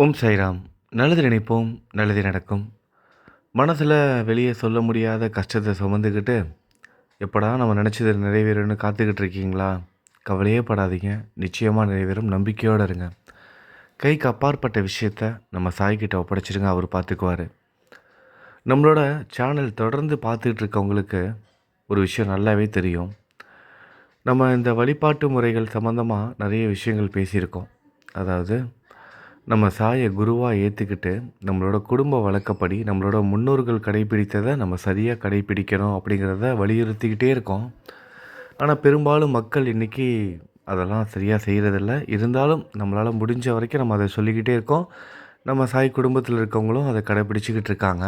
ஓம் சைராம் நல்லது நினைப்போம் நல்லது நடக்கும். மனசில் வெளியே சொல்ல முடியாத கஷ்டத்தை சுமந்துக்கிட்டு எப்படா நம்ம நினச்சது நிறைவேறும்னு காத்துக்கிட்டு இருக்கீங்களா? கவலையே படாதீங்க. நிச்சயமாக நிறைவேறும். நம்பிக்கையோடு இருங்க. கைக்கு அப்பாற்பட்ட விஷயத்த நம்ம சாய்கிட்ட ஒப்படைச்சிருங்க. அவர் பார்த்துக்குவார் நம்மளோட சேனல் தொடர்ந்து பார்த்துக்கிட்டு இருக்கவங்களுக்கு ஒரு விஷயம் நல்லாவே தெரியும். நம்ம இந்த வழிபாட்டு முறைகள் சம்மந்தமாக நிறைய விஷயங்கள் பேசியிருக்கோம். அதாவது நம்ம சாயை குருவாக ஏற்றுக்கிட்டு நம்மளோட குடும்ப வழக்கப்படி நம்மளோட முன்னோர்கள் கடைபிடித்ததை நம்ம சரியாக கடைபிடிக்கணும் அப்படிங்கிறத வலியுறுத்திக்கிட்டே இருக்கோம். ஆனால் பெரும்பாலும் மக்கள் இன்றைக்கி அதெல்லாம் சரியாக செய்கிறதில்ல இருந்தாலும் நம்மளால் முடிஞ்ச வரைக்கும் நம்ம அதை சொல்லிக்கிட்டே இருக்கோம். நம்ம சாய் குடும்பத்தில் இருக்கவங்களும் அதை கடைப்பிடிச்சிக்கிட்டு இருக்காங்க.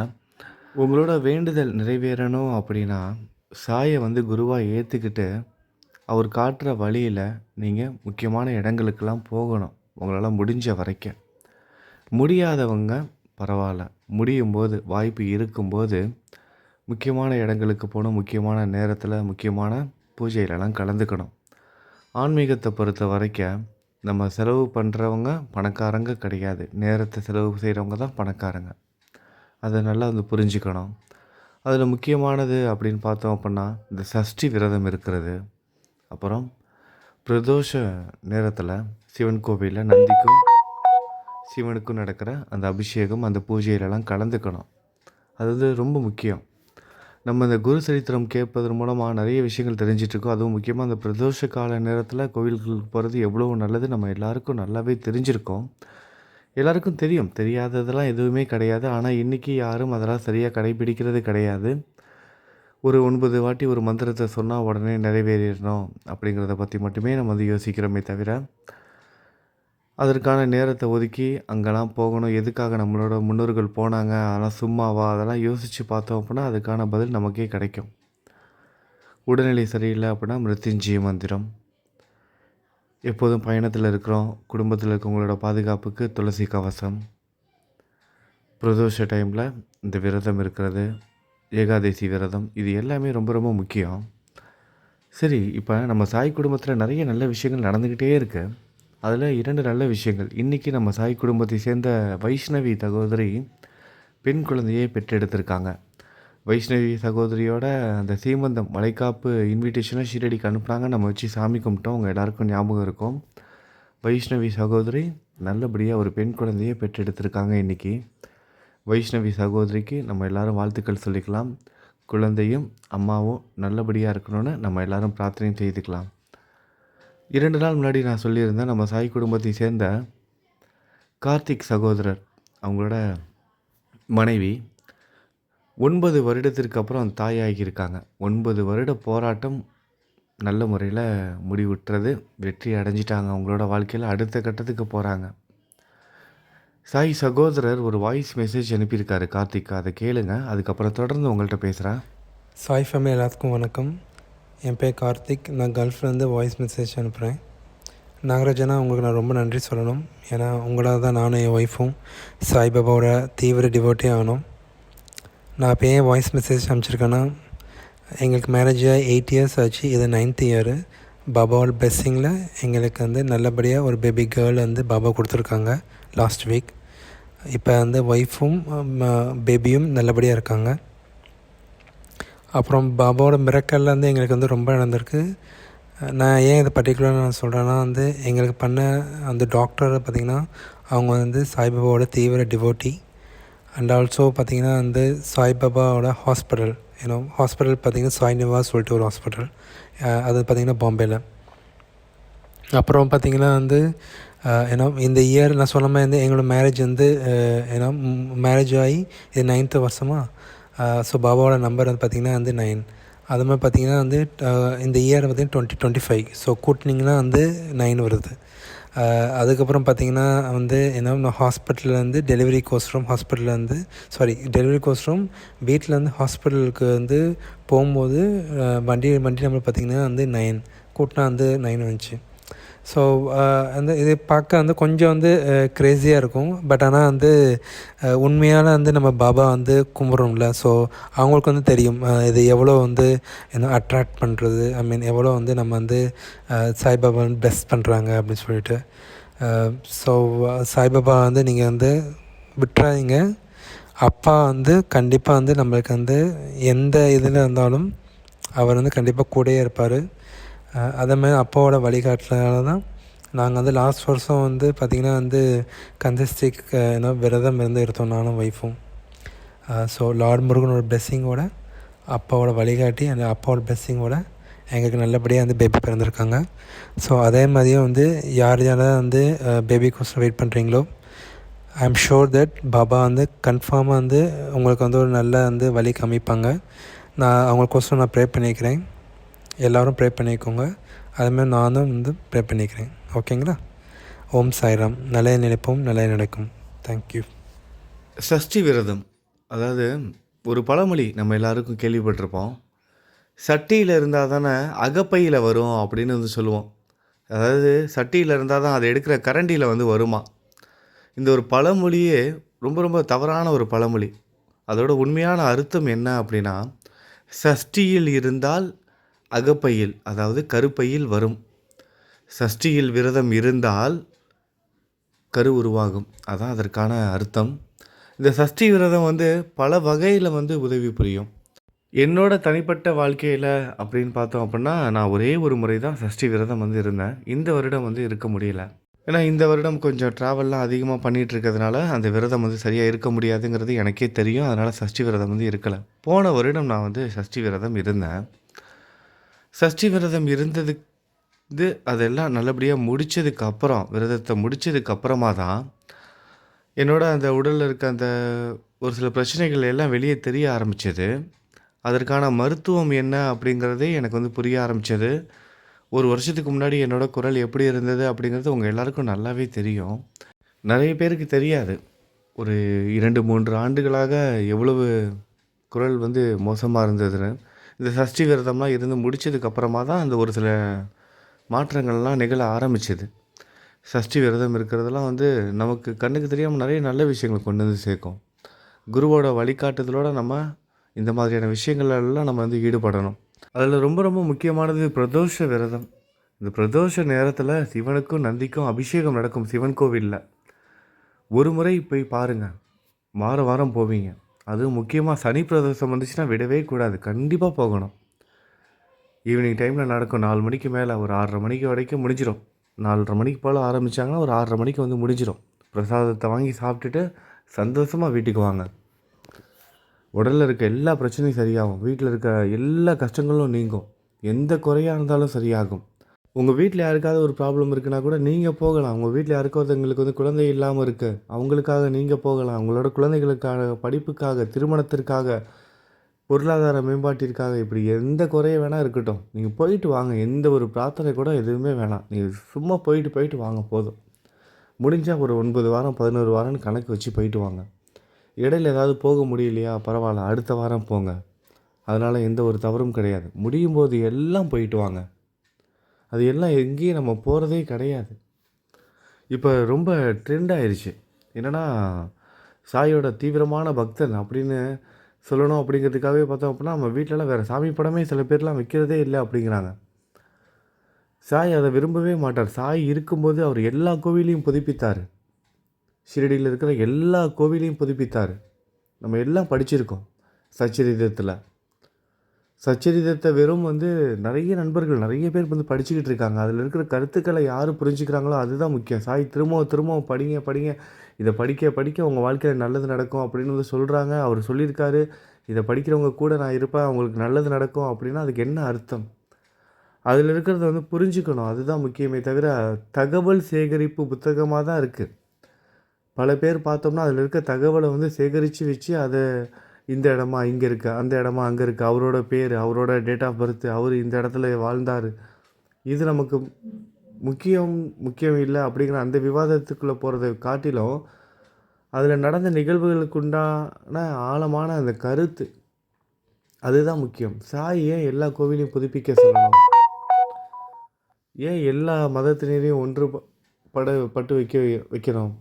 உங்களோட வேண்டுதல் நிறைவேறணும் அப்படின்னா சாயை வந்து குருவாக ஏற்றுக்கிட்டு அவர் காட்டுற வழியில் நீங்கள் முக்கியமான இடங்களுக்கெல்லாம் போகணும். உங்களால் முடிஞ்ச வரைக்கும். முடியாதவங்க பரவாயில்ல. முடியும் போது வாய்ப்பு இருக்கும்போது முக்கியமான இடங்களுக்கு போகணும் முக்கியமான நேரத்தில் முக்கியமான பூஜையிலலாம் கலந்துக்கணும். ஆன்மீகத்தை பொறுத்த வரைக்கும் நம்ம செலவு பண்ணுறவங்க பணக்காரங்க கிடையாது. நேரத்தை செலவு செய்கிறவங்க தான் பணக்காரங்க. அதை நல்லா வந்து புரிஞ்சுக்கணும். அதில் முக்கியமானது அப்படின்னு பார்த்தோம் அப்படின்னா இந்த சஷ்டி விரதம் இருக்கிறது. அப்புறம் பிரதோஷ நேரத்தில் சிவன் கோவிலில் நந்திக்கும் சிவனுக்கும் நடக்கிற அந்த அபிஷேகம் அந்த பூஜையிலலாம் கலந்துக்கணும். அது வந்து ரொம்ப முக்கியம். நம்ம இந்த குரு சரித்திரம் கேட்பதன் மூலமாக நிறைய விஷயங்கள் தெரிஞ்சிட்ருக்கோம். அதுவும் முக்கியமாக அந்த பிரதோஷ கால நேரத்தில் கோவில்களுக்கு போகிறது எவ்வளோ நல்லது நம்ம எல்லாருக்கும் நல்லாவே தெரிஞ்சிருக்கோம். எல்லாருக்கும் தெரியும். தெரியாததெல்லாம் எதுவுமே கிடையாது. ஆனால் இன்றைக்கி யாரும் அதெல்லாம் சரியாக கடைபிடிக்கிறது கிடையாது. ஒரு ஒன்பது வாட்டி ஒரு மந்திரத்தை சொன்னால் உடனே நிறைவேறிடணும் அப்படிங்கிறத பற்றி மட்டுமே நம்ம வந்து யோசிக்கிறோமே தவிர அதற்கான நேரத்தை ஒதுக்கி அங்கெல்லாம் போகணும். எதுக்காக நம்மளோட முன்னோர்கள் போனாங்க? அதெல்லாம் சும்மாவா? அதெல்லாம் யோசித்து பார்த்தோம் அப்படின்னா அதுக்கான பதில் நமக்கே கிடைக்கும். உடல்நிலை சரியில்லை அப்படின்னா மிருத்யுஞ்சய மந்திரம். எப்போதும் பயணத்தில் இருக்கிறோம். குடும்பத்தில் இருக்கவங்களோட பாதுகாப்புக்கு துளசி கவசம். பிரதோஷ டைமில் இந்த விரதம் இருக்கிறது. ஏகாதசி விரதம். இது எல்லாமே ரொம்ப ரொம்ப முக்கியம். சரி இப்போ நம்ம சாய் குடும்பத்தில் நிறைய நல்ல விஷயங்கள் நடந்துக்கிட்டே இருக்குது அதில் இரண்டு நல்ல விஷயங்கள். இன்றைக்கி நம்ம சாய் குடும்பத்தை சேர்ந்த வைஷ்ணவி சகோதரி பெண் குழந்தையை பெற்றெடுத்திருக்காங்க. வைஷ்ணவி சகோதரியோட அந்த சீமந்தம் வளைகாப்பு இன்விடேஷனை ஷீரடிக்கு அனுப்புனாங்க. நம்ம வச்சு சாமி கும்பிட்டோம். உங்கள் எல்லாருக்கும் ஞாபகம் இருக்கும். வைஷ்ணவி சகோதரி நல்லபடியாக ஒரு பெண் குழந்தையை பெற்றெடுத்திருக்காங்க இன்றைக்கி வைஷ்ணவி சகோதரிக்கு நம்ம எல்லாரும் வாழ்த்துக்கள் சொல்லிக்கலாம். குழந்தையும் அம்மாவும் நல்லபடியாக இருக்கணும்னு நம்ம எல்லாரும் பிரார்த்தனை செய்துக்கலாம். இரண்டு நாள் முன்னாடி நான் சொல்லியிருந்தேன் நம்ம சாய் குடும்பத்தை சேர்ந்த கார்த்திக் சகோதரர் அவங்களோட மனைவி ஒன்பது வருடத்திற்கு அப்புறம் தாயாகியிருக்காங்க. ஒன்பது வருட போராட்டம் நல்ல முறையில் முடிவுற்றது. வெற்றி அடைஞ்சிட்டாங்க அவங்களோட வாழ்க்கையில். அடுத்த கட்டத்துக்கு போகிறாங்க சாய் சகோதரர் ஒரு வாய்ஸ் மெசேஜ் அனுப்பியிருக்காரு கார்த்திக். அதை கேளுங்க. அதுக்கப்புறம் தொடர்ந்து உங்கள்கிட்ட பேசுகிறேன் சாய் ஃபேமிலி எல்லாத்துக்கும் வணக்கம். என் பேர் கார்த்திக். நான் கல்ஃப்லேருந்து வாய்ஸ் மெசேஜ் அனுப்புகிறேன். நாகராஜனா உங்களுக்கு நான் ரொம்ப நன்றி சொல்லணும். ஏன்னா உங்களால் தான் நானும் என் ஒய்ஃபும் சாய்பாபாவோட தீவிர டிவோட்டே ஆனோம். நான் இப்போ ஏன் வாய்ஸ் மெசேஜ் அனுப்பிச்சிருக்கேன்னா எங்களுக்கு மேரேஜ் எயிட் இயர்ஸ் ஆச்சு. இது நைன்த் இயரு பாபாவோட பிளெஸ்ஸிங்கில் எங்களுக்கு வந்து நல்லபடியாக ஒரு பேபி கேர்ள் வந்து பாபா கொடுத்துருக்காங்க லாஸ்ட் வீக் இப்போ வந்து ஒய்ஃபும் பேபியும் நல்லபடியாக இருக்காங்க. அப்புறம் பாபாவோட மிரக்கல்ல வந்து எங்களுக்கு வந்து ரொம்ப நடந்திருக்கு நான் ஏன் இதை பர்டிகுலராக நான் சொல்கிறேன்னா வந்து எங்களுக்கு பண்ண அந்த டாக்டர் பார்த்திங்கன்னா அவங்க வந்து சாய்பாபாவோட தீவிர டிவோட்டி அண்ட் ஆல்சோ பார்த்திங்கன்னா வந்து சாய்பாபாவோட ஹாஸ்பிட்டல் ஏன்னா ஹாஸ்பிட்டல் பார்த்திங்கன்னா சாய் நிவாஸ் சொல்லிட்டு ஒரு ஹாஸ்பிட்டல் அது பார்த்திங்கன்னா பாம்பேயில் அப்புறம் பார்த்திங்கன்னா வந்து ஏன்னா இந்த இயர் நான் சொன்ன மாதிரி வந்து எங்களோட மேரேஜ் வந்து ஏன்னா மேரேஜ் ஆகி இது நைன்த்து வருஷமாக ஸோ பாபாவோட நம்பர் வந்து பார்த்திங்கன்னா வந்து நைன் அது மாதிரி பார்த்திங்கன்னா வந்து இந்த இயர் பார்த்திங்கன்னா டுவெண்ட்டி டுவெண்ட்டி ஃபைவ் ஸோ கூட்டினிங்கன்னா வந்து நைன் வருது. அதுக்கப்புறம் பார்த்திங்கன்னா வந்து என்ன நான் ஹாஸ்பிட்டல்லேருந்து டெலிவரி கோஸ்ட்ரூம் ஹாஸ்பிட்டல்லேருந்து சாரி டெலிவரி கோஸ்ட்ரூம் வீட்டிலேருந்து ஹாஸ்பிட்டலுக்கு வந்து போகும்போது வண்டி வண்டி நம்பர் பார்த்திங்கன்னா வந்து நைன் கூட்டினா வந்து நைன் வந்துச்சு. ஸோ அந்த இது பார்க்க வந்து கொஞ்சம் வந்து க்ரேஸியாக இருக்கும். பட் ஆனால் வந்து உண்மையான வந்து நம்ம பாபா வந்து கும்பிட்றோம்ல. ஸோ அவங்களுக்கு வந்து தெரியும் இது எவ்வளோ வந்து என்ன அட்ராக்ட் பண்ணுறது ஐ மீன் எவ்வளோ வந்து நம்ம வந்து சாய்பாபா வந்து பெஸ்ட் பண்ணுறாங்க அப்படின்னு சொல்லிட்டு. ஸோ சாய்பாபா வந்து நீங்கள் வந்து விட்டுறாதீங்க. அப்பா வந்து கண்டிப்பாக வந்து நம்மளுக்கு வந்து எந்த இதில் இருந்தாலும் அவர் வந்து கண்டிப்பாக கூடயே இருப்பார். அதே மாதிரி அப்பாவோட வழிகாட்டுறதுனால தான் நாங்கள் வந்து லாஸ்ட் வருஷம் வந்து பார்த்திங்கன்னா வந்து கந்தஸ்டிக் ஏன்னா விரதம் இருந்து எடுத்தோம் நானும் ஒய்ஃபும் ஸோ லார்ட் முருகனோட பிளெஸ்ஸிங்கோட அப்பாவோட வழிகாட்டி அந்த அப்பாவோட பிளெஸ்ஸிங்கோட எங்களுக்கு நல்லபடியாக வந்து பேபி பிறந்திருக்காங்க. ஸோ அதே மாதிரியே வந்து யார் யாராவது வந்து பேபிக்கோசரம் வெயிட் பண்ணுறீங்களோ I am sure that Baba வந்து கன்ஃபார்மாக வந்து உங்களுக்கு வந்து ஒரு நல்ல வந்து வழி காமிப்பாங்க. நான் அவங்களுக்கோசரம் நான் ப்ரே பண்ணிக்கிறேன். எல்லோரும் ப்ரே பண்ணிக்கோங்க. அதுமாதிரி நானும் வந்து ப்ரே பண்ணிக்கிறேன். ஓகேங்களா? ஓம் சாய்ராம். நல்ல நினைப்போம் நல்ல நடக்கும். தேங்க்யூ சஷ்டி விரதம். அதாவது ஒரு பழமொழி நம்ம எல்லாருக்கும் கேள்விப்பட்டிருப்போம். சட்டியில் இருந்தால் தானே அகப்பையில் வரும் அப்படின்னு வந்து சொல்லுவோம். அதாவது சட்டியில் இருந்தால் தான் அதை எடுக்கிற கரண்டியில் வந்து வருமா? இந்த ஒரு பழமொழியே ரொம்ப ரொம்ப தவறான ஒரு பழமொழி. அதோட உண்மையான அர்த்தம் என்ன அப்படின்னா சஷ்டியில் இருந்தால் அகப்பையில் அதாவது கருப்பையில் வரும். சஷ்டியில் விரதம் இருந்தால் கரு உருவாகும். அதான் அதற்கான அர்த்தம். இந்த சஷ்டி விரதம் வந்து பல வகையில் வந்து உதவி புரியும். என்னோட தனிப்பட்ட வாழ்க்கையில் அப்படின்னு பார்த்தோம் அப்படின்னா நான் ஒரே ஒரு முறை தான் சஷ்டி விரதம் வந்து இருந்தேன். இந்த வருடம் வந்து இருக்க முடியல. ஏன்னா இந்த வருடம் கொஞ்சம் ட்ராவல்லாம் அதிகமாக பண்ணிகிட்டு இருக்கிறதுனால அந்த விரதம் வந்து சரியாக இருக்க முடியாதுங்கிறது எனக்கே தெரியும். அதனால் சஷ்டி விரதம் வந்து இருக்கலை. போன வருடம் நான் வந்து சஷ்டி விரதம் இருந்தேன். சஷ்டி விரதம் இருந்தது இது அதெல்லாம் நல்லபடியாக முடித்ததுக்கு அப்புறம் விரதத்தை முடித்ததுக்கு அப்புறமா தான் என்னோட அந்த உடலில் இருக்க அந்த ஒரு சில பிரச்சனைகள் எல்லாம் வெளியே தெரிய ஆரம்பித்தது அதற்கான மருத்துவம் என்ன அப்படிங்கிறதே எனக்கு வந்து புரிய ஆரம்பித்தது ஒரு வருஷத்துக்கு முன்னாடி என்னோடய குரல் எப்படி இருந்தது அப்படிங்கிறது உங்கள் எல்லாருக்கும் நல்லாவே தெரியும். நிறைய பேருக்கு தெரியாது. ஒரு இரண்டு மூன்று ஆண்டுகளாக எவ்வளவு குரல் வந்து மோசமாக இருந்ததுன்னு. இந்த சஷ்டி விரதம்லாம் இருந்து முடிச்சதுக்கு அப்புறமா தான் அந்த ஒரு சில மாற்றங்கள்லாம் நிகழ ஆரம்பிச்சது. சஷ்டி விரதம் இருக்கிறதெல்லாம் வந்து நமக்கு கண்ணுக்கு தெரியாமல் நிறைய நல்ல விஷயங்களை கொண்டு வந்து சேர்க்கும். குருவோட வழிகாட்டுதலோடு நம்ம இந்த மாதிரியான விஷயங்களெல்லாம் நம்ம வந்து ஈடுபடணும். அதில் ரொம்ப ரொம்ப முக்கியமானது பிரதோஷ விரதம். இந்த பிரதோஷ நேரத்தில் சிவனுக்கும் நந்திக்கும் அபிஷேகம் நடக்கும் சிவன் கோவிலில். ஒரு முறை போய் பாருங்கள் வாரம் வாரம் போவீங்க. அதுவும் முக்கியமாக சனி பிரதோஷம் வந்துச்சுன்னா விடவே கூடாது. கண்டிப்பாக போகணும். ஈவினிங் டைமில் நடக்கும். நாலு மணிக்கு மேலே ஒரு ஆறரை மணிக்கு வரைக்கும் முடிஞ்சிடும் நாலரை மணிக்கு போல் ஆரம்பித்தாங்கன்னா ஒரு ஆறரை மணிக்கு வந்து முடிஞ்சிடும் பிரசாதத்தை வாங்கி சாப்பிட்டுட்டு சந்தோஷமாக வீட்டுக்கு வாங்க. உடலில் இருக்க எல்லா பிரச்சனையும் சரியாகும். வீட்டில் இருக்க எல்லா கஷ்டங்களும் நீங்கும். எந்த குறையாக இருந்தாலும் சரியாகும். உங்கள் வீட்டில் யாருக்காவது ஒரு ப்ராப்ளம் இருக்குன்னா கூட நீங்கள் போகலாம். உங்கள் வீட்டில் யாருக்காவதுங்களுக்கு வந்து குழந்தை இல்லாமல் இருக்கு. அவங்களுக்காக நீங்கள் போகலாம். உங்களோட குழந்தைகளுக்காக படிப்புக்காக திருமணத்திற்காக பொருளாதார மேம்பாட்டிற்காக இப்படி எந்த குறைய வேணால் இருக்கட்டும். நீங்கள் போயிட்டு வாங்க. எந்த ஒரு பிரார்த்தனை கூட எதுவுமே வேணாம். நீங்கள் சும்மா போயிட்டு போயிட்டு வாங்க போதும். முடிஞ்சால் ஒரு ஒன்பது வாரம் பதினோரு வாரம்னு கணக்கு வச்சு போயிட்டு வாங்க. இடையில ஏதாவது போக முடியலையா? பரவாயில்ல. அடுத்த வாரம் போங்க. அதனால் எந்த ஒரு தவறும் கிடையாது. முடியும் போது எல்லாம் போயிட்டு வாங்க. அது எல்லாம் எங்கேயும் நம்ம போகிறதே கிடையாது. இப்போ ரொம்ப ட்ரெண்ட் ஆயிடுச்சு என்னென்னா சாயோட தீவிரமான பக்தன் அப்படின்னு சொல்லணும் அப்படிங்கிறதுக்காகவே பார்த்தோம் அப்படின்னா நம்ம வீட்டிலலாம் வேறு சாமி படமே சில பேர்லாம் வைக்கிறதே இல்லை அப்படிங்கிறாங்க. சாய் அதை விரும்பவே மாட்டார். சாய் இருக்கும்போது அவர் எல்லா கோவிலையும் புதுப்பித்தார். ஷிரடியில் இருக்கிற எல்லா கோவிலையும் புதுப்பித்தார். நம்ம எல்லாம் படிச்சிருக்கோம். சச்சரிதத்தில் சச்சரிதத்தை வெறும் வந்து நிறைய நண்பர்கள் நிறைய பேர் வந்து படிச்சுக்கிட்டு இருக்காங்க. அதில் இருக்கிற கருத்துக்களை யார் புரிஞ்சுக்கிறாங்களோ அதுதான் முக்கியம். சாய் திரும்பவும் திரும்பவும் படிங்க படிங்க. இதை படிக்க படிக்க உங்கள் வாழ்க்கையில் நல்லது நடக்கும் அப்படின்னு வந்து சொல்கிறாங்க அவர் சொல்லியிருக்காரு. இதை படிக்கிறவங்க கூட நான் இருப்பேன் அவங்களுக்கு நல்லது நடக்கும் அப்படின்னா அதுக்கு என்ன அர்த்தம்? அதில் இருக்கிறத வந்து புரிஞ்சுக்கணும். அதுதான் முக்கியமே தவிர தகவல் சேகரிப்பு புத்தகமாக தான் இருக்குது பல பேர் பார்த்தோம்னா அதில் இருக்க தகவலை வந்து சேகரித்து வச்சு அதை இந்த இடமா இங்கே இருக்கு அந்த இடமா அங்கே இருக்குது அவரோட பேர் அவரோட டேட் ஆஃப் பர்த் அவர் இந்த இடத்துல வாழ்ந்தார். இது நமக்கு முக்கியம் முக்கியம் இல்லை அப்படிங்கிற அந்த விவாதத்துக்குள்ளே போகிறத காட்டிலும் அதில் நடந்த நிகழ்வுகளுக்கு உண்டான ஆழமான அந்த கருத்து அதுதான் முக்கியம். சாய் ஏன் எல்லா கோவிலையும் புதுப்பிக்க சொல்லணும்? ஏன் எல்லா மதத்தினரையும் ஒன்று ப- பட பட்டு வைக்க வைக்கணும்?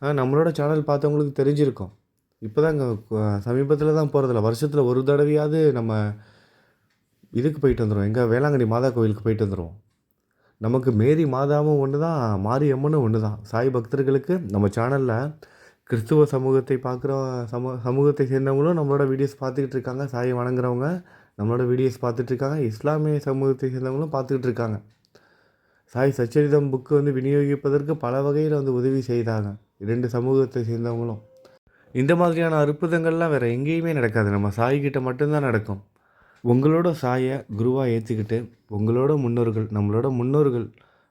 நம்மளோட சேனல் பார்த்தவங்களுக்கு தெரிஞ்சிருக்கோம். இப்போ தாங்க சமீபத்தில் தான் போகிறதில்ல வருஷத்தில் ஒரு தடவையாவது நம்ம இதுக்கு போயிட்டு வந்துடுவோம் எங்கள் வேளாங்கண்ணி மாதா கோவிலுக்கு போயிட்டு வந்துடுவோம் நமக்கு மேரி மாதாவும் ஒன்று தான் மாரியம்மனும் ஒன்று தான். சாய் பக்தர்களுக்கு நம்ம சேனலில் கிறிஸ்துவ சமூகத்தை பார்க்குற சமூக சமூகத்தை சேர்ந்தவங்களும் நம்மளோட வீடியோஸ் பார்த்துக்கிட்டு இருக்காங்க. சாயை வணங்குறவங்க நம்மளோட வீடியோஸ் பார்த்துட்ருக்காங்க இஸ்லாமிய சமூகத்தை சேர்ந்தவங்களும் பார்த்துக்கிட்டு இருக்காங்க. சாய் சச்சரிதம் புக்கு வந்து விநியோகிப்பதற்கு பல வகையில் வந்து உதவி செய்தாங்க. இரண்டு சமூகத்தை சேர்ந்தவங்களும். இந்த மாதிரியான அற்புதங்கள்லாம் வேறு எங்கேயுமே நடக்காது. நம்ம சாய்கிட்ட மட்டும்தான் நடக்கும். உங்களோட சாயை குருவாக ஏற்றுக்கிட்டு உங்களோட முன்னோர்கள் நம்மளோட முன்னோர்கள்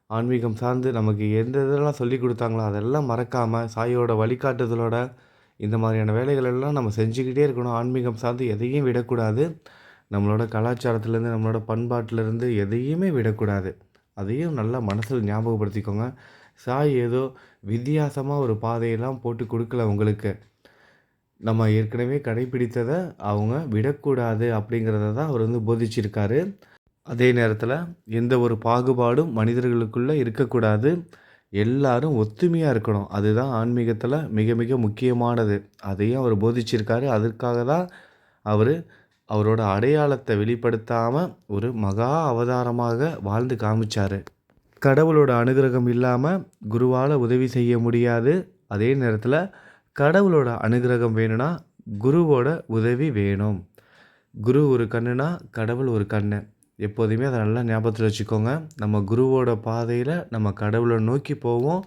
ஆன்மீகம் சார்ந்து நமக்கு எந்த இதெல்லாம் சொல்லி கொடுத்தாங்களோ அதெல்லாம் மறக்காமல் சாயோட வழிகாட்டுதலோட இந்த மாதிரியான வேலைகளெல்லாம் நம்ம செஞ்சுக்கிட்டே இருக்கணும். ஆன்மீகம் சார்ந்து எதையும் விடக்கூடாது. நம்மளோட கலாச்சாரத்துலேருந்து நம்மளோட பண்பாட்டிலேருந்து எதையுமே விடக்கூடாது. அதையும் நல்லா மனசில் ஞாபகப்படுத்திக்கோங்க. சாய் ஏதோ வித்தியாசமாக ஒரு பாதையெல்லாம் போட்டு கொடுக்கல உங்களுக்கு. நம்ம ஏற்கனவே கடைப்பிடித்ததை அவங்க விடக்கூடாது அப்படிங்கிறத தான் அவர் வந்து போதிச்சிருக்காரு. அதே நேரத்தில் எந்த ஒரு பாகுபாடும் மனிதர்களுக்குள்ளே இருக்கக்கூடாது. எல்லாரும் ஒத்துமையாக இருக்கணும். அதுதான் ஆன்மீகத்தில் மிக மிக முக்கியமானது. அதையும் அவர் போதிச்சிருக்காரு. அதற்காக தான் அவர் அவரோட அடையாளத்தை வெளிப்படுத்தாமல் ஒரு மகா அவதாரமாக வாழ்ந்து காமிச்சார். கடவுளோட அனுகிரகம் இல்லாமல் குருவால் உதவி செய்ய முடியாது. அதே நேரத்தில் கடவுளோட அனுகிரகம் வேணும்னா குருவோட உதவி வேணும். குரு ஒரு கண்ணுனா கடவுள் ஒரு கண்ணு. எப்போதுமே அதை நல்லா ஞாபகத்தில் வச்சுக்கோங்க. நம்ம குருவோட பாதையில் நம்ம கடவுளை நோக்கி போவோம்.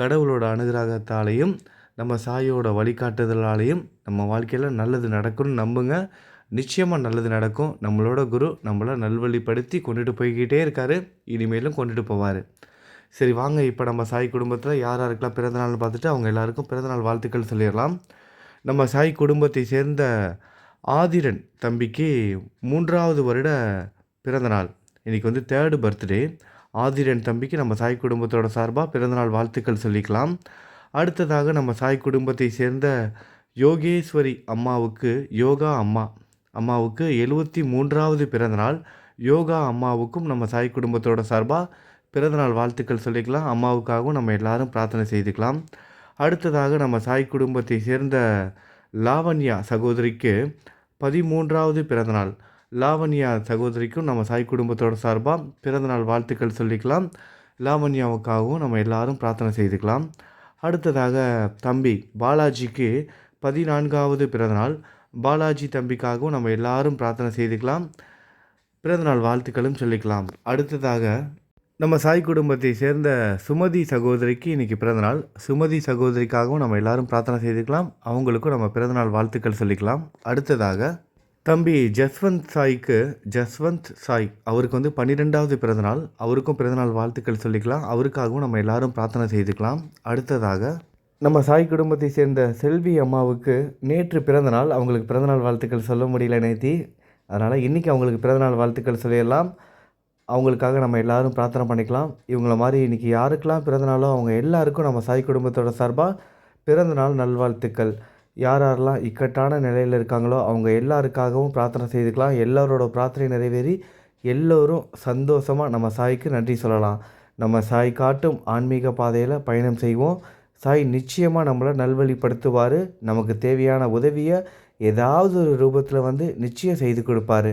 கடவுளோட அனுகிரகத்தாலையும் நம்ம சாயோட வழிகாட்டுதலாலையும் நம்ம வாழ்க்கையில் நல்லது நடக்கும்னு நம்புங்க. நிச்சயமாக நல்லது நடக்கும். நம்மளோட குரு நம்மளை நல்வழிப்படுத்தி கொண்டுட்டு போய்கிட்டே இருக்காரு. இனிமேலும் கொண்டுட்டு போவார். சரி வாங்க இப்போ நம்ம சாய் குடும்பத்தில் யார் யாருக்கெல்லாம் பிறந்தநாள்னு பார்த்துட்டு அவங்க எல்லாருக்கும் பிறந்தநாள் வாழ்த்துக்கள் சொல்லிடலாம். நம்ம சாய் குடும்பத்தை சேர்ந்த ஆதிரன் தம்பிக்கு மூன்றாவது வருட பிறந்தநாள் இன்றைக்கி வந்து தேர்டு பர்த்டே ஆதிரன் தம்பிக்கு நம்ம சாய் குடும்பத்தோட சார்பாக பிறந்தநாள் வாழ்த்துக்கள் சொல்லிக்கலாம். அடுத்ததாக நம்ம சாய் குடும்பத்தை சேர்ந்த யோகேஸ்வரி அம்மாவுக்கு யோகா அம்மா. அம்மாவுக்கு எழுபத்தி மூன்றாவது பிறந்தநாள் யோகா அம்மாவுக்கும் நம்ம சாய் குடும்பத்தோட சார்பாக பிறந்தநாள் வாழ்த்துக்கள் சொல்லிக்கலாம். அம்மாவுக்காகவும் நம்ம எல்லாரும் பிரார்த்தனை செய்துக்கலாம். அடுத்ததாக நம்ம சாய் குடும்பத்தை சேர்ந்த லாவண்யா சகோதரிக்கு பதிமூன்றாவது பிறந்தநாள். லாவண்யா சகோதரிக்கும் நம்ம சாய் குடும்பத்தோட சார்பாக பிறந்தநாள் வாழ்த்துக்கள் சொல்லிக்கலாம். லாவண்யாவுக்காகவும் நம்ம எல்லாரும் பிரார்த்தனை செய்துக்கலாம். அடுத்ததாக தம்பி பாலாஜிக்கு பதினான்காவது பிறந்தநாள். பாலாஜி தம்பிக்காகவும் நம்ம எல்லாரும் பிரார்த்தனை செய்துக்கலாம். பிறந்தநாள் வாழ்த்துக்களும் சொல்லிக்கலாம். அடுத்ததாக நம்ம சாய் குடும்பத்தை சேர்ந்த சுமதி சகோதரிக்கு இன்றைக்கி பிறந்தநாள். சுமதி சகோதரிக்காகவும் நம்ம எல்லாரும் பிரார்த்தனை செய்துக்கலாம். அவங்களுக்கும் நம்ம பிறந்தநாள் வாழ்த்துக்கள் சொல்லிக்கலாம். அடுத்ததாக தம்பி ஜஸ்வந்த் சாய்க்கு ஜஸ்வந்த் சாய் அவருக்கு வந்து பன்னிரெண்டாவது பிறந்தநாள். அவருக்கும் பிறந்தநாள் வாழ்த்துக்கள் சொல்லிக்கலாம். அவருக்காகவும் நம்ம எல்லாரும் பிரார்த்தனை செய்துக்கலாம். அடுத்ததாக நம்ம சாய் குடும்பத்தை சேர்ந்த செல்வி அம்மாவுக்கு நேற்று பிறந்தநாள். அவங்களுக்கு பிறந்தநாள் வாழ்த்துக்கள் சொல்ல முடியல நேத்தி. அதனால் இன்றைக்கி அவங்களுக்கு பிறந்தநாள் வாழ்த்துக்கள் சொல்லிடலாம். அவங்களுக்காக நம்ம எல்லாரும் பிரார்த்தனை பண்ணிக்கலாம். இவங்கள மாதிரி இன்றைக்கி யாருக்கெல்லாம் பிறந்தநாளோ அவங்க எல்லாருக்கும் நம்ம சாய் குடும்பத்தோட சார்பாக பிறந்தநாள் நல்வாழ்த்துக்கள். யார் யாரெல்லாம் இக்கட்டான நிலையில் இருக்காங்களோ அவங்க எல்லாருக்காகவும் பிரார்த்தனை செய்துக்கலாம். எல்லாரோட பிரார்த்தனை நிறைவேறி எல்லோரும் சந்தோஷமாக நம்ம சாய்க்கு நன்றி சொல்லலாம். நம்ம சாய் காட்டும் ஆன்மீக பாதையில் பயணம் செய்வோம். சாய் நிச்சயமாக நம்மளை நல்வழிப்படுத்துவார். நமக்கு தேவையான உதவியை ஏதாவது ஒரு ரூபத்தில் வந்து நிச்சயம் செய்து கொடுப்பாரு.